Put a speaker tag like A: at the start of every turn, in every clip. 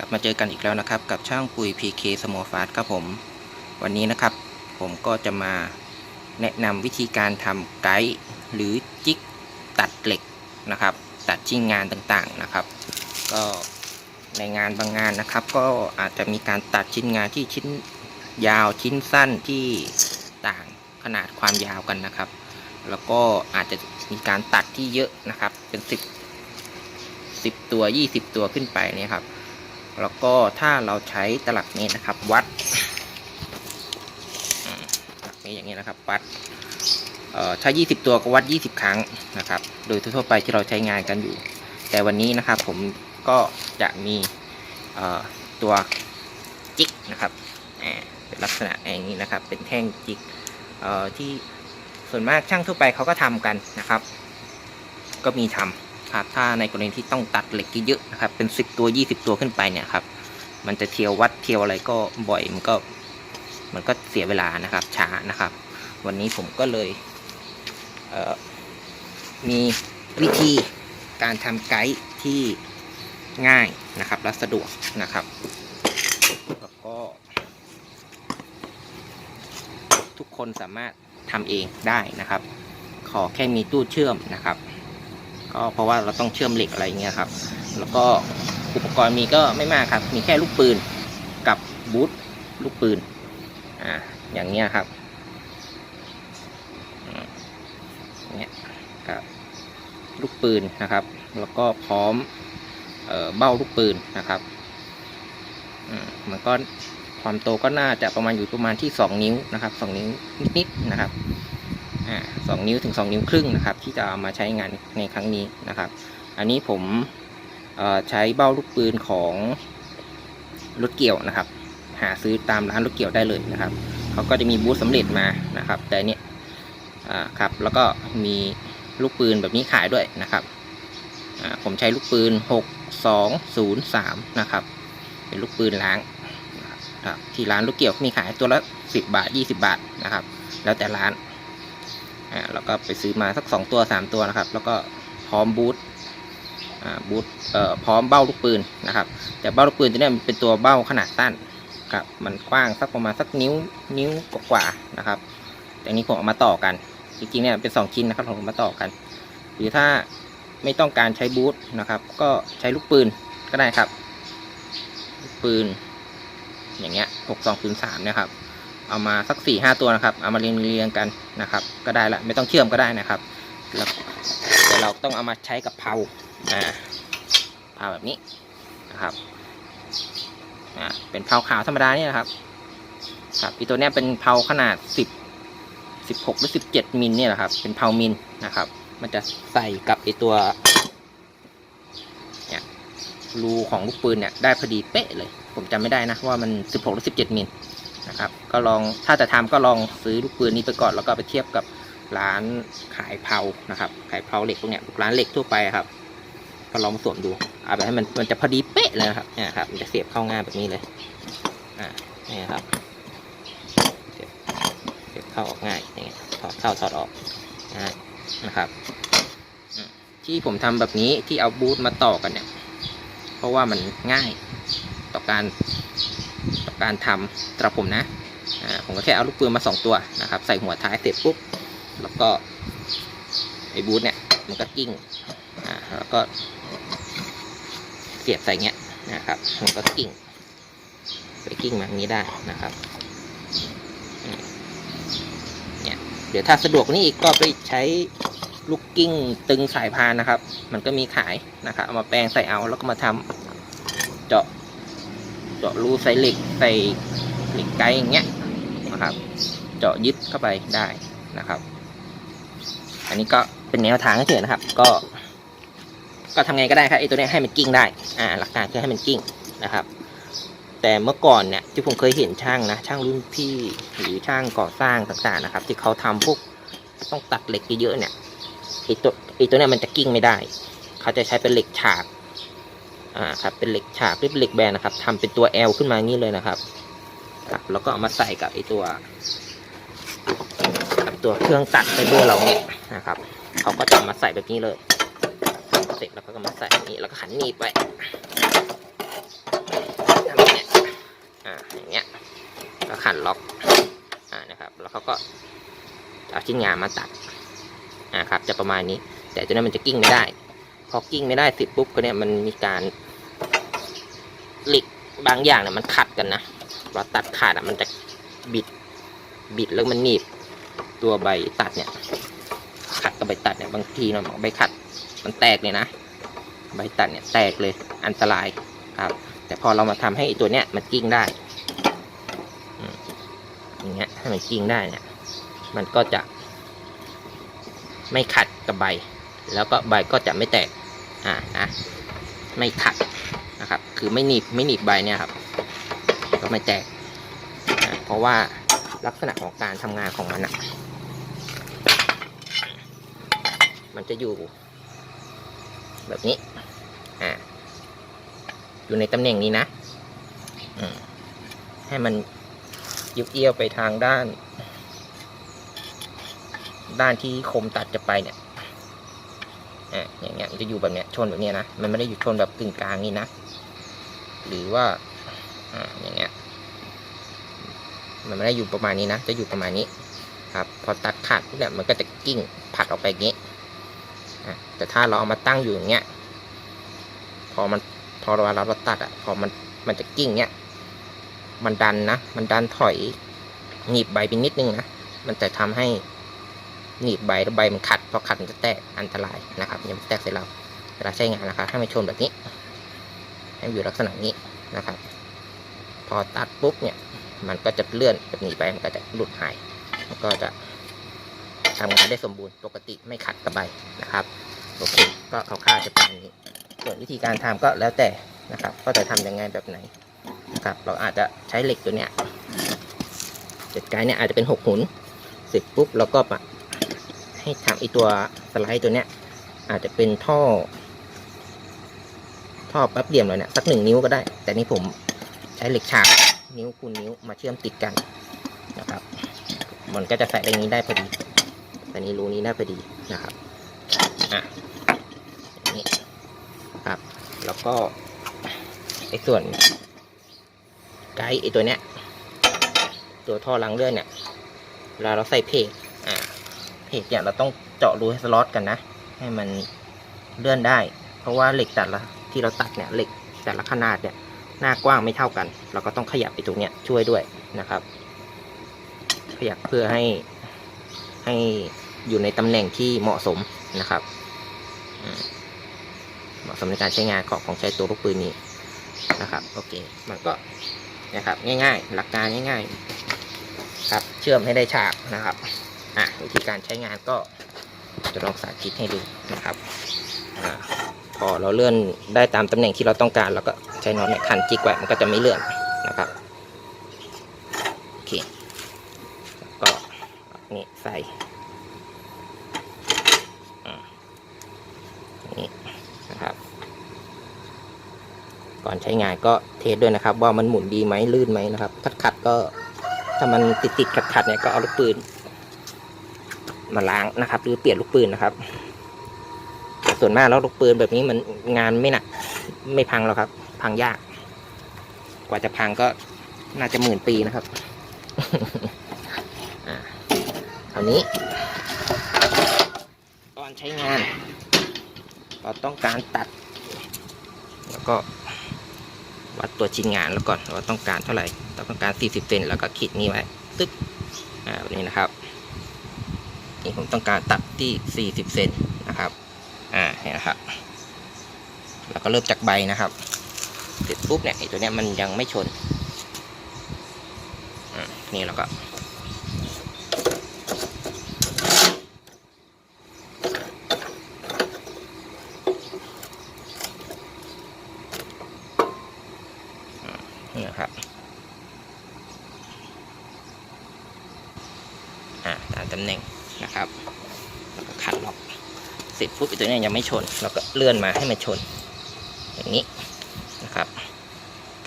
A: กลับมาเจอกันอีกแล้วนะครับ กับช่างปุ๋ย PK สมอฟาสครับผม วันนี้นะครับ ผมก็จะมาแนะนำวิธีการทำไกด์หรือจิกตัดเหล็กนะครับ ตัดชิ้นงานต่างๆนะครับ ก็ในงานบางงานนะครับ ก็อาจจะมีการตัดชิ้นงานที่ชิ้นยาวชิ้นสั้นที่ต่างขนาดความยาวกันนะครับ แล้วก็อาจจะมีการตัดที่เยอะนะครับ เป็นสิบสิบตัวยี่สิบตัวขึ้นไปเนี่ยครับ แล้วก็ถ้าเราใช้ตลับเมตรนะครับ วัดมตลับเมตรอย่างนี้นะครับ วัดเอ่อถ้า 20 ตัวก็วัด 20 ครั้งนะครับ โดยทั่วไปที่เราใช้งานกันอยู่ แต่วันนี้นะครับผมก็จะมีตัวจิกนะครับเป็นลักษณะอย่างนี้นะครับ เป็นแท่งจิกที่ส่วนมากช่างทั่วไปเขาก็ทำกันนะครับ ก็มีทำ ครับถ้าในกรณีที่ต้องตัดเหล็กเยอะนะครับ เป็น 10 ตัว 20 ตัวขึ้นไปเนี่ยครับ มันจะเทียววัดเทียวอะไรก็บ่อยมันก็มันก็เสียเวลานะครับช้านะครับ วันนี้ผมก็เลยเมีวิธีการทำไกด์ที่ง่ายนะครับและสะดวกนะครับแล้วก็ ทุกคนสามารถทำเองได้นะครับ ขอแค่มีตู้เชื่อมนะครับ ก็เพราะว่าเราต้องเชื่อมเหล็กอะไรเงี้ยครับ แล้วก็อุปกรณ์มีก็ไม่มากครับ มีแค่ลูกปืนกับบูทลูกปืนอ่าอย่างเงี้ยครับเงี้ยครับลูกปืนนะครับ แล้วก็พร้อมเออเบ้าลูกปืนนะครับอมันก็ความโตก็น่าจะประมาณอยู่ประมาณที่สองนิ้วนะครับสองนิ้วนิดๆนะครับ สองนิ้วถึงสองนิ้วครึ่งนะครับ ที่จะเอามาใช้งานในครั้งนี้นะครับ อันนี้ผมใช้เบ้าลูกปืนของรถเกี่ยวนะครับ หาซื้อตามร้านรถเกี่ยวได้เลยนะครับเขาก็จะมีบูธสำเร็จมานะครับ แต่เนี่ยครับแล้วก็มีลูกปืนแบบนี้ขายด้วยนะครับผมใช้ลูกปืน 6203 นะครับ เป็นลูกปืนล้างนะครับที่ร้านลูกเกี่ยวมีขายตัวละ 10 บาท 20 บาทนะครับ แล้วแต่ร้าน อ่าแล้วก็ไปซื้อมาสักสองตัวสามตัวนะครับ แล้วก็พร้อมบูทอ่าบูทเอ่อพร้อมเบ้าลูกปืนนะครับ แต่เบ้าลูกปืนตัวเนี้ยมันเป็นตัวเบ้าขนาดสั้นครับมันกว้างสักประมาณสักนิ้วนิ้วกว่าๆนะครับแต่อันนี้ผมเอามาต่อกัน จริงๆเนี่ยเป็นสองชิ้นนะครับผมเอามาต่อกัน หรือถ้าไม่ต้องการใช้บูทนะครับ ก็ใช้ลูกปืนก็ได้ครับ ลูกปืน อย่างเงี้ยหกสองศูนย์สามนี่ยครับ เอามาสักสี่ห้าตัวนะครับ เอามาเรียงเรียงกันนะครับ ก็ได้ละไม่ต้องเชื่อมก็ได้นะครับแล้วแต่เราต้องเอามาใช้กับเพาอ่าเพาแบบนี้นะครับอ่าเป็นเพาขาวธรรมดาเนี่ยนะครับครับอีตัวเนี้ยเป็นเพาขนาดสิบสิบหกหรือสิบเจ็ดมิลเนี่ยแหละครับเป็นเพามิลนะครับ มันจะใส่กับไอตัวเนี่ยรูของลูกปืนเนี่ยได้พอดีเป๊ะเลย ผมจำไม่ได้นะว่ามันสิบหกหรือสิบเจ็ดมิล นะครับ ก็ลองถ้าจะทำก็ลองซื้อลูกปืนนี้ไปก่อนแล้วก็ไปเทียบกับร้านขายเพลานะครับขายเพลาเหล็กพวกเนี้ยร้านเหล็กทั่วไปครับ ก็ลองสวมดูเอาแบบให้มันมันจะพอดีเป๊ะเลยนะครับเนี่ยครับมันจะเสียบเข้าง่ายแบบนี้เลยอ่านี่ครับเสียบเสียบเข้าออกง่ายอย่างเงี้ยถอดเข้าถอดออกง่ายนะครับ ที่ผมทำแบบนี้ที่เอาบูทมาต่อกันเนี่ย เพราะว่ามันง่ายต่อการ การทำสำหรับผมนะผมก็แค่เอาลูกปืนมาสองตัวนะครับใส่หัวท้ายเสร็จปุ๊บแล้วก็ไอ้บูทเนี่ยมันก็กิ้งแล้วก็เสียบใส่เงี้ยนะครับมันก็กิ้งไปกิ้งมาอย่างนี้ได้นะครับเนี่ยเดี๋ยวถ้าสะดวกกว่านี้อีกก็ไปใช้ลูกกิ้งตึงสายพานนะครับ มันก็มีขายนะครับเอามาแปลงใส่เอาแล้วก็มาทำเจาะ เจาะรูใส่เหล็กใส่เหล็กไกด์อย่างเงี้ยนะครับ เจาะยึดเข้าไปได้นะครับ อันนี้ก็เป็นแนวทางเฉยๆนะครับ ก็ ก็ทำไงก็ได้ครับไอ้ตัวเนี้ยให้มันกิ้งได้อ่าหลักการคือให้มันกิ้งนะครับ แต่เมื่อก่อนเนี่ยที่ผมเคยเห็นช่างนะช่างรุ่นพี่หรือช่างก่อสร้างต่างๆนะครับ ที่เขาทำพวกต้องตัดเหล็กเยอะๆเนี่ยไอ้ตัวไอ้ตัวเนี้ยมันจะกิ้งไม่ได้ เขาจะใช้เป็นเหล็กฉาก อ่าครับเป็นเหล็กฉากริบเหล็กแบนนะครับทำเป็นตัว L ขึ้นมางี้เลยนะครับครับแล้วก็เอามาใส่กับไอตัวตัวเครื่องตัดไฟเบอร์เราเนี่ยนะครับเขาก็จะมาใส่แบบนี้เลยเสร็จแล้วก็มาใส่นี้แล้วก็หันนีไปอ่าอย่างเงี้ยแล้วขันล็อกอ่านะครับแล้วเขาก็เอาชิ้นงานมาตัดอ่าครับจะประมาณนี้ แต่ตัวนั้นมันจะกิ้งไม่ได้ พอกิ้งไม่ได้เสร็จปุ๊บก็เนี่ยมันมีการหล็กบางอย่างเนี่ยมันขัดกันนะเราตัดขาดอะมันจะบิดบิดแล้วมันหนีบตัวใบตัดเนี่ย ขัดกับใบตัดเนี่ยบางทีเนาะใบขัดมันแตกเลยนะ ใบตัดเนี่ยแตกเลยอันตรายครับ แต่พอเรามาทำให้ตัวเนี้ยมันกิ้งได้อืมอย่างเงี้ยให้มันกิ้งได้เนี่ย มันก็จะ ไม่ขัดกับใบ แล้วก็ใบก็จะไม่แตก อ่านะไม่ขัดนะครับ คือไม่หนีบไม่หนีบใบเนี่ยครับ ก็ไม่แตกอ่าเพราะว่าลักษณะของการทำงานของมันอะมันจะอยู่ แบบนี้ อ่า อยู่ในตำแหน่งนี้นะอให้มันยุบเอี้ยวไปทางด้าน ด้านที่คมตัดจะไปเนี่ย อ่าอย่างเงี้ยมันจะอยู่แบบเนี้ยชนแบบเนี้ยนะมันไม่ได้อยู่ชนแบบกึ่งกลางนี่นะ หรือว่าอ่าอย่างเงี้ยมันไม่ได้อยู่ประมาณนี้นะ จะอยู่ประมาณนี้ครับ พอตัดขาดเนี่ยมันก็จะกิ้งผลักออกไปอย่างนี้อะแต่ถ้าเราเอามาตั้งอยู่อย่างเงี้ย พอมันพอเวลาเราตัดอะ พอมันมันจะกิ้งเงี้ย มันดันนะ มันดันถอยหนีบใบไปนิดนึงนะ มันจะทำให้ หนีบใบแล้วใบมันขัดพอขัดมันจะแตกอันตรายนะครับอย่าไปแตกใส่เราเวลาใช้งานนะครับให้มันชนแบบนี้ ให้อยู่ลักษณะนี้นะครับ พอตัดปุ๊บเนี่ย มันก็จะเลื่อนแบบนี้ไปมันก็จะหลุดหายมันก็จะทำงานได้สมบูรณ์ปกติไม่ขัดกับใบนะครับโอเคก็คร่าวๆจะประมาณนี้ ส่วนวิธีการทำก็แล้วแต่นะครับ ก็จะทำยังไงแบบไหนนะครับ เราอาจจะใช้เหล็กตัวเนี้ยเจ็ดไกด์เนี่ยอาจจะเป็นหกหุนเสร็จปุ๊บเราก็มา ให้ทำไอตัวสไลด์ตัวเนี้ย อาจจะเป็นท่อ ท่อแป๊บเดียวเลยเนี่ยสักหนึ่งนิ้วก็ได้ แต่นี่ผมใช้เหล็กฉากนิ้วคูณนิ้วมาเชื่อมติดกันนะครับ มันก็จะใส่ในนี้ได้พอดีแต่นี้รูนี้ได้พอดีนะครับอะนี้ครับ แล้วก็ไอ้ส่วนไกด์ไอ้ตัวเนี้ย ตัวท่อรังเลื่อนเนี่ยเวลาเราใส่เพจ เพจเนี่ยเราต้องเจาะรูให้สล็อตกันนะ ให้มันเลื่อนได้ เพราะว่าเหล็กแต่ละที่เราตัดเนี่ยเหล็กแต่ละขนาดเนี่ยหน้ากว้างไม่เท่ากัน เราก็ต้องขยับไอ้ตรงเนี้ยช่วยด้วยนะครับ ขยับเพื่อให้ให้อยู่ในตำแหน่งที่เหมาะสมนะครับเหมาะสมในการใช้งานของของใช้ตัวลูกปืนนี้นะครับโอเคมันก็นะครับง่ายๆ หลักการง่าย ๆ ครับเชื่อมให้ได้ฉากนะครับ อะวิธีการใช้งานก็จะลองสาธิตให้ดูนะครับอ่าพอเราเลื่อนได้ตามตำแหน่งที่เราต้องการเราก็ใช้น็อตเนี่ยขันจิกไว้มันก็จะไม่เลื่อนนะครับโอเคก็นี่ใส่นี่นะครับ ก่อนใช้งานก็เทสด้วยนะครับ ว่ามันหมุนดีไหมลื่นไหมนะครับ ขัดขัดก็ถ้ามันติดติดขัดขัดเนี่ยก็เอาลูกปืน มาล้างนะครับ หรือเปลี่ยนลูกปืนนะครับ ส่วนมากแล้วลูกปืนแบบนี้มันงานไม่หนัก ไม่พังหรอกครับ พังยาก กว่าจะพังก็น่าจะหมื่นปีนะครับอ่านี้ก่อนใช้งาน เราต้องการตัด แล้วก็วัดตัวชิ้นงานแล้วก่อนว่าต้องการเท่าไหร่ ต้องการ 40เซนแล้วก็ขีดนี้ไว้ตึ๊กอ่าแบบนี้นะครับ นี่ผมต้องการตัดที่ 40 เซนนะครับ อ่าเนี่ยนะครับ แล้วก็เริ่มจากใบนะครับเสร็จปุ๊บเนี่ยไอ้ตัวเนี้ยมันยังไม่ชนอ่านี่แล้วก็ นี่นะครับอ่าตามตำแหน่งนะครับ แล้วก็ขัดล็อก เสร็จปุ๊บอีกตัวนี้ยังไม่ชนแล้วก็เลื่อนมาให้มันชน อย่างนี้นะครับ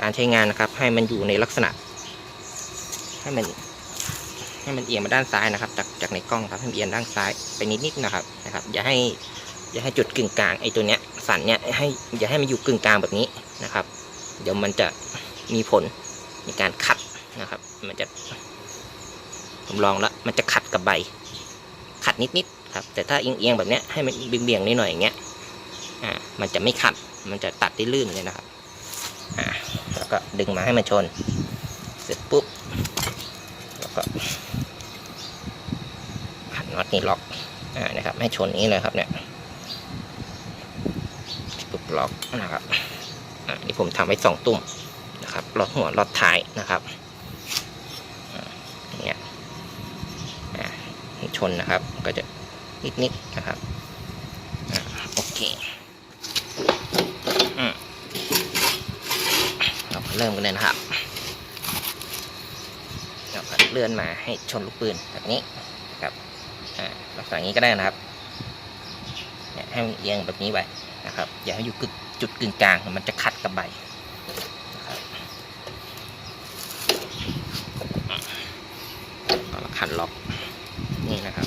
A: การใช้งานนะครับ ให้มันอยู่ในลักษณะ ให้มัน ให้มันเอียงมาด้านซ้ายนะครับ จากจากในกล้องครับให้มันเอียงด้านซ้ายไปนิดๆนะครับนะครับ อย่าให้อย่าให้จุดกึ่งกลางไอ้ตัวเนี้ยสันเนี้ยให้อย่าให้มันอยู่กึ่งกลางแบบนี้นะครับ เดี๋ยวมันจะมีผลในการขัดนะครับ มันจะผมลองแล้วมันจะขัดกับใบ ขัดนิดๆ ครับแต่ถ้าเอียงๆแบบเนี้ยให้มันเบี่ยงๆนิดหน่อยอย่างเงี้ยอ่ามันจะไม่ขัดมันจะตัดได้ลื่นเลยนะครับอ่าแล้วก็ดึงมาให้มันชน เสร็จปุ๊บแล้วก็ขันน็อตนี้ล็อกอ่านะครับ ให้ชนนี้เลยครับเนี่ยปุ๊บล็อกนะครับอ่านี่ผมทำไว้สองตุ่มนะครับล็อตหัวล็อตท้ายนะครับเงี้ยอ่าให้ชนนะครับก็จะ นิดๆนะครับอโอเคอเราเริ่มกันเลยนะครับเราก็เลื่อนมาให้ชนลูกปืนแบบนี้นะครับลักษณะนี้ก็ได้นะครับให้มันเอียงแบบนี้ไปนะครับ อย่าให้อยู่กึกจุดกึ่งกลางมันจะขัดกับใบแล้วขันล็อกนี่นะครับ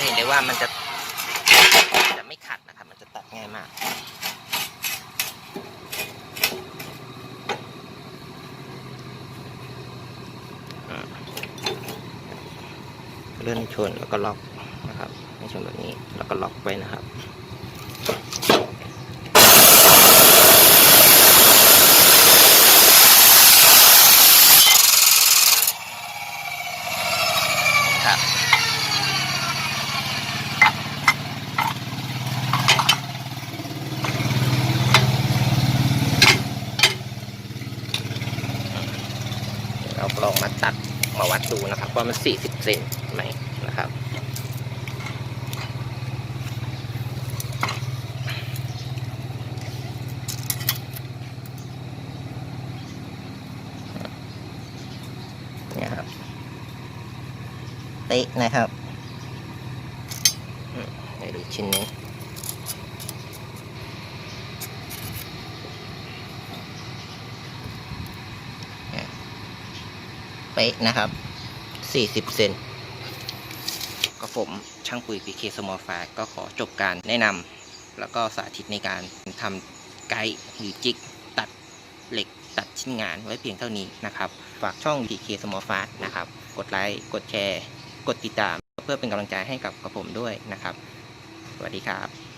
A: จะเห็นได้ว่ามันจะจะไม่ขัดนะครับ มันจะตัดง่ายมาก เลื่อนชนแล้วก็ล็อกนะครับในชนแบบนี้แล้วก็ล็อกไว้นะครับ เดี๋ยวเราลองมาตัดมาวัด ดูนะครับว่ามัน40เซนไหมนะครับ เนี่ยครับเต๊ะนะครับอืมเดี๋ยวดูชิ้นนี้เป๊ะนะครับ 40 เซนก็ผมช่างปุ๋ย PK Small f i ก็ขอจบการแนะนำแล้วก็สาธิตในการทำไกด์หรือจิกตัดเหล็กตัดชิ้นงานไว้เพียงเท่านี้นะครับ ฝากช่อง PK Small f i นะครับ กดไลค์ กดแชร์ กดติดตาม เพื่อเป็นกำลังใจให้กับกับผมด้วยนะครับ สวัสดีครับ